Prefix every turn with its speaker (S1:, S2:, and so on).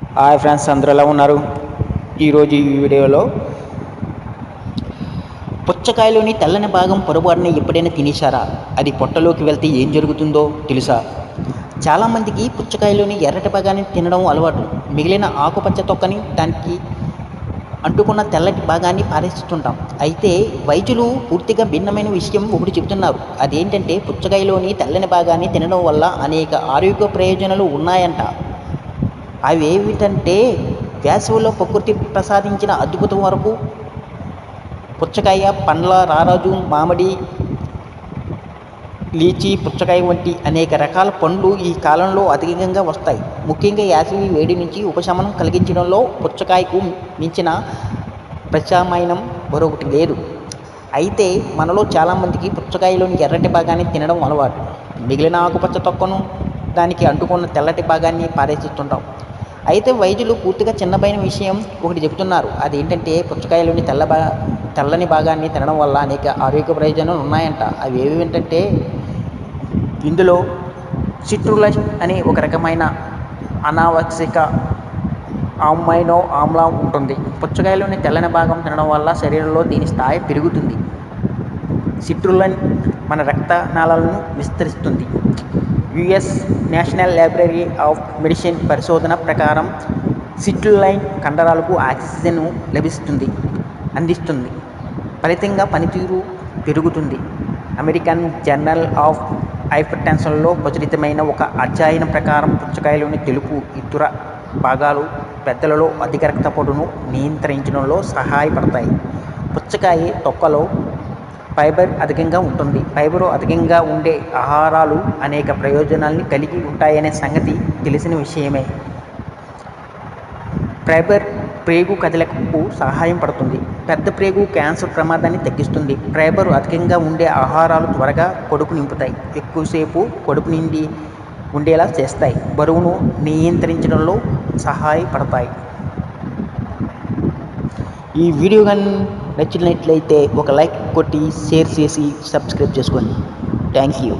S1: Hi friends అందరూ ఎలా ఉన్నారు? ఈరోజు ఈ వీడియోలో పుచ్చకాయలోని తెల్లని భాగం పొరపాటున ఎప్పుడైనా తినేశారా? అది పొట్టలోకి వెళ్తే ఏం జరుగుతుందో తెలుసా? చాలామందికి పుచ్చకాయలోని ఎర్రటి భాగాన్ని తినడం అలవాటు. మిగిలిన ఆకుపచ్చ తొక్కని దానికి అంటుకున్న తెల్లటి భాగాన్ని పారేస్తుంటాం. అయితే వైద్యులు పూర్తిగా భిన్నమైన విషయం ఒకటి చెబుతున్నారు. అదేంటంటే పుచ్చకాయలోని తెల్లని భాగాన్ని తినడం వల్ల అనేక ఆరోగ్య ప్రయోజనాలు ఉన్నాయంట. అవి ఏమిటంటే వేసవిలో ప్రకృతి ప్రసాదించిన అద్భుతం వరకు పుచ్చకాయ పండ్ల రారాజు మామిడి లీచి పుచ్చకాయ వంటి అనేక రకాల పండ్లు ఈ కాలంలో అధికంగా వస్తాయి. ముఖ్యంగా యాసవి వేడి నుంచి ఉపశమనం కలిగించడంలో పుచ్చకాయకు మించిన ప్రత్యామ్నాయం మరొకటి లేదు. అయితే మనలో చాలామందికి పుచ్చకాయలోని ఎర్రటి భాగాన్ని తినడం అలవాటు. మిగిలిన ఆకుపచ్చ తొక్కను దానికి అంటుకున్న తెల్లటి భాగాన్ని పారేసిస్తుంటాం. అయితే వైద్యులు పూర్తిగా చిన్నబైన విషయం ఒకటి చెబుతున్నారు. అదేంటంటే పుచ్చకాయలోని తెల్ల భా తెల్లని భాగాన్ని తినడం వల్ల అనేక ఆరోగ్య ప్రయోజనాలు ఉన్నాయంట. అవి ఏవి ఏంటంటే ఇందులో సిట్రులస్ అనే ఒక రకమైన అనావశ్యక అమైనో ఆమ్లం ఉంటుంది. పుచ్చకాయలోని తెల్లని భాగం తినడం వల్ల శరీరంలో దీని స్థాయి పెరుగుతుంది. సిట్రులన్ మన రక్తనాళాలను విస్తరిస్తుంది. US National Library of Medicine పరిశోధన ప్రకారం సిట్రులైన్ కండరాలకు ఆక్సిజన్ లభిస్తుంది అందిస్తుంది. ఫలితంగా పనితీరు పెరుగుతుంది. అమెరికన్ జర్నల్ ఆఫ్ హైపర్ టెన్షన్లో ప్రచురితమైన ఒక అధ్యయనం ప్రకారం పుచ్చకాయలోని తెలుపు ఇతర భాగాలు పెద్దలలో అధిక రక్తపోటును నియంత్రించడంలో సహాయపడతాయి. పుచ్చకాయ తొక్కలో ఫైబర్ అధికంగా ఉంటుంది. ఫైబర్ అధికంగా ఉండే ఆహారాలు అనేక ప్రయోజనాల్ని కలిగి ఉంటాయనే సంగతి తెలిసిన విషయమే. ఫైబర్ ప్రేగు కదలకు సహాయం పడుతుంది. పెద్ద ప్రేగు క్యాన్సర్ ప్రమాదాన్ని తగ్గిస్తుంది. ఫైబర్ అధికంగా ఉండే ఆహారాలు త్వరగా కొడుకు నింపుతాయి. ఎక్కువసేపు కడుపు నిండి ఉండేలా చేస్తాయి. బరువును నియంత్రించడంలో సహాయపడతాయి. ఈ వీడియో కానీ నచ్చినట్లయితే ఒక లైక్ కొట్టి షేర్ చేసి సబ్స్క్రైబ్ చేసుకోండి. Thank you.